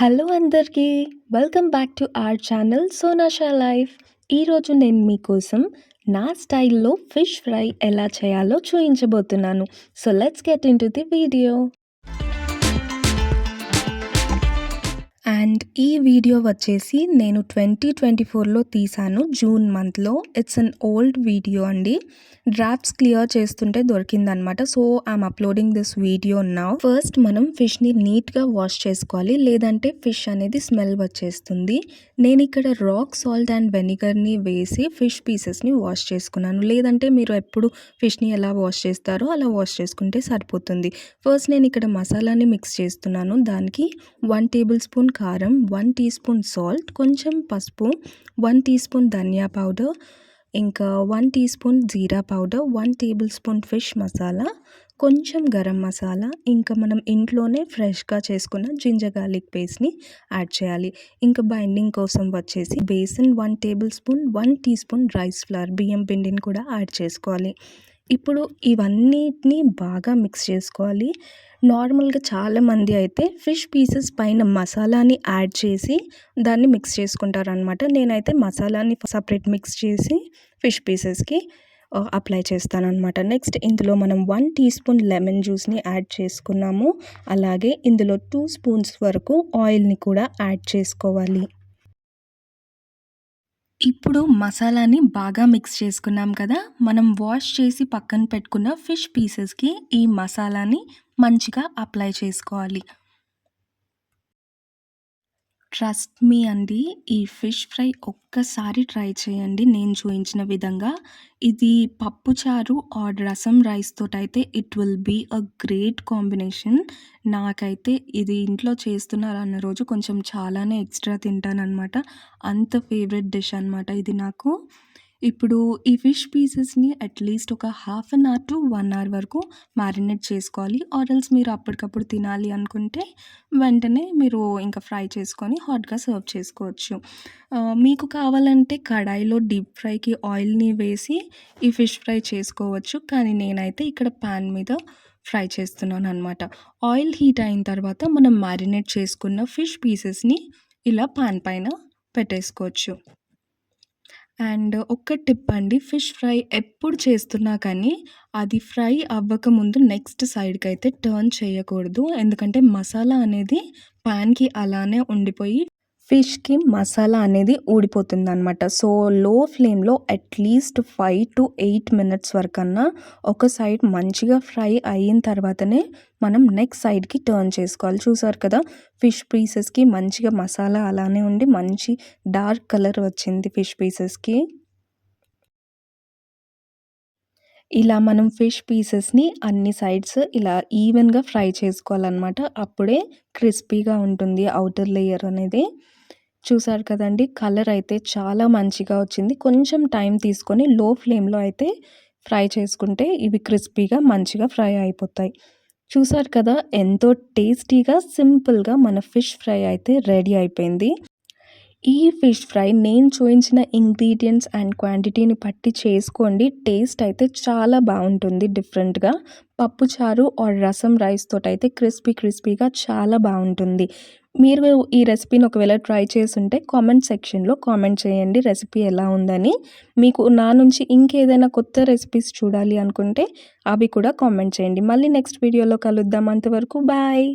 Hello అందరికీ welcome back to our channel Sonasha life. ఈరోజు నేను మీకోసం నా స్టైల్లో ఫిష్ ఫ్రై ఎలా చేయాలో చూపించబోతున్నాను so let's get into the video. And ఈ వీడియో వచ్చేసి నేను ట్వంటీ ట్వంటీ ఫోర్లో తీసాను జూన్ మంత్లో. ఇట్స్ అన్ ఓల్డ్ వీడియో అండి. డ్రాఫ్ట్స్ క్లియర్ చేస్తుంటే దొరికిందనమాట. So I'm uploading this video నా ఫస్ట్ మనం ఫిష్ని నీట్గా వాష్ చేసుకోవాలి. లేదంటే ఫిష్ అనేది స్మెల్ వచ్చేస్తుంది. నేను ఇక్కడ రాక్ సాల్ట్ అండ్ వెనిగర్ని వేసి ఫిష్ పీసెస్ని వాష్ చేసుకున్నాను. లేదంటే మీరు ఎప్పుడు ఫిష్ని ఎలా వాష్ చేస్తారో అలా వాష్ చేసుకుంటే సరిపోతుంది. ఫస్ట్ నేను ఇక్కడ మసాలాని మిక్స్ చేస్తున్నాను. దానికి వన్ టేబుల్ స్పూన్ కారం వన్ టీ స్పూన్ సాల్ట్ కొంచెం పసుపు వన్ టీ స్పూన్ ధనియా పౌడర్ ఇంకా వన్ టీ స్పూన్ జీరా powder one tablespoon fish masala కొంచెం గరం మసాలా ఇంకా మనం ఇంట్లోనే ఫ్రెష్గా చేసుకున్న జింజర్ గార్లిక్ పేస్ట్ని యాడ్ చేయాలి. ఇంకా బైండింగ్ కోసం వచ్చేసి besan one tablespoon one teaspoon rice flour బియ్యం పిండిని కూడా యాడ్ చేసుకోవాలి. ఇప్పుడు ఇవన్నిటిని బాగా మిక్స్ చేసుకోవాలి. నార్మల్గా చాలామంది అయితే ఫిష్ పీసెస్ పైన మసాలాని యాడ్ చేసి దాన్ని మిక్స్ చేసుకుంటారనమాట నేనైతే మసాలాని సపరేట్ మిక్స్ చేసి ఫిష్ పీసెస్కి అప్లై చేస్తానమాట నెక్స్ట్ ఇందులో మనం వన్ టీ స్పూన్ లెమన్ జ్యూస్ని యాడ్ చేసుకున్నాము. అలాగే ఇందులో టూ స్పూన్స్ వరకు ఆయిల్ని కూడా యాడ్ చేసుకోవాలి. ఇప్పుడు మసాలాని బాగా మిక్స్ చేసుకున్నాం కదా మనం వాష్ చేసి పక్కన పెట్టుకున్న ఫిష్ పీసెస్కి ఈ మసాలాని మంచిగా అప్లై చేసుకోవాలి. ట్రస్ట్ మీ అండి. ఈ ఫిష్ ఫ్రై ఒక్కసారి ట్రై చేయండి. నేను చూపించిన విధంగా ఇది పప్పుచారు ఆర్ రసం రైస్తో అయితే it will be a great combination. నాకైతే ఇది ఇంట్లో చేస్తున్నారు అన్న రోజు కొంచెం చాలానే ఎక్స్ట్రా తింటానన్నమాట. అంత ఫేవరెట్ డిష్ అనమాట ఇది నాకు. ఇప్పుడు ఈ ఫిష్ పీసెస్ని అట్లీస్ట్ ఒక half an hour to one hour వరకు మ్యారినేట్ చేసుకోవాలి. ఆర్ఎల్స్ మీరు అప్పటికప్పుడు తినాలి అనుకుంటే వెంటనే మీరు ఇంకా ఫ్రై చేసుకొని హాట్గా సర్వ్ చేసుకోవచ్చు. మీకు కావాలంటే కడాయిలో డీప్ ఫ్రైకి ఆయిల్ని వేసి ఈ ఫిష్ ఫ్రై చేసుకోవచ్చు. కానీ నేనైతే ఇక్కడ ప్యాన్ మీద ఫ్రై చేస్తున్నాను అనమాట ఆయిల్ హీట్ అయిన తర్వాత మనం మ్యారినేట్ చేసుకున్న ఫిష్ పీసెస్ని ఇలా పాన్ పైన పెట్టేసుకోవచ్చు. అండ్ ఒక్క టిప్ అండి ఫిష్ ఫ్రై ఎప్పుడు చేస్తున్నా కానీ అది ఫ్రై అవ్వకముందు నెక్స్ట్ సైడ్కి అయితే టర్న్ చేయకూడదు. ఎందుకంటే మసాలా అనేది ప్యాన్కి అలానే ఉండిపోయి ఫిష్కి మసాలా అనేది ఊడిపోతుంది అనమాట సో లో ఫ్లేమ్లో at least five to eight minutes వరకన్నా ఒక సైడ్ మంచిగా ఫ్రై అయిన తర్వాతనే మనం నెక్స్ట్ సైడ్కి టర్న్ చేసుకోవాలి. చూసారు కదా ఫిష్ పీసెస్కి మంచిగా మసాలా అలానే ఉండి మంచి డార్క్ కలర్ వచ్చింది ఫిష్ పీసెస్కి. ఇలా మనం ఫిష్ పీసెస్ని అన్ని సైడ్స్ ఇలా ఈవెన్గా ఫ్రై చేసుకోవాలన్నమాట. అప్పుడే క్రిస్పీగా ఉంటుంది అవుటర్ లేయర్ అనేది. చూసారు కదండి కలర్ అయితే చాలా మంచిగా వచ్చింది. కొంచెం టైం తీసుకొని లో ఫ్లేమ్లో అయితే ఫ్రై చేసుకుంటే ఇవి క్రిస్పీగా మంచిగా ఫ్రై అయిపోతాయి. చూసారు కదా ఎంతో టేస్టీగా సింపుల్గా మన ఫిష్ ఫ్రై అయితే రెడీ అయిపోయింది. ఈ ఫిష్ ఫ్రై నేను చూపించిన ఇంగ్రీడియంట్స్ అండ్ క్వాంటిటీని పట్టి చేసుకోండి. టేస్ట్ అయితే చాలా బాగుంటుంది డిఫరెంట్గా. పప్పుచారు ఆర్ రసం రైస్ తోటి అయితే క్రిస్పీ క్రిస్పీగా చాలా బాగుంటుంది. మీరు ఈ రెసిపీని ఒకవేళ ట్రై చేసుంటే కామెంట్ సెక్షన్లో కామెంట్ చేయండి రెసిపీ ఎలా ఉందని. మీకు నా నుంచి ఇంకేదైనా కొత్త రెసిపీస్ చూడాలి అనుకుంటే అవి కూడా కామెంట్ చేయండి. మళ్ళీ నెక్స్ట్ వీడియోలో కలుద్దాం. అంతవరకు బాయ్.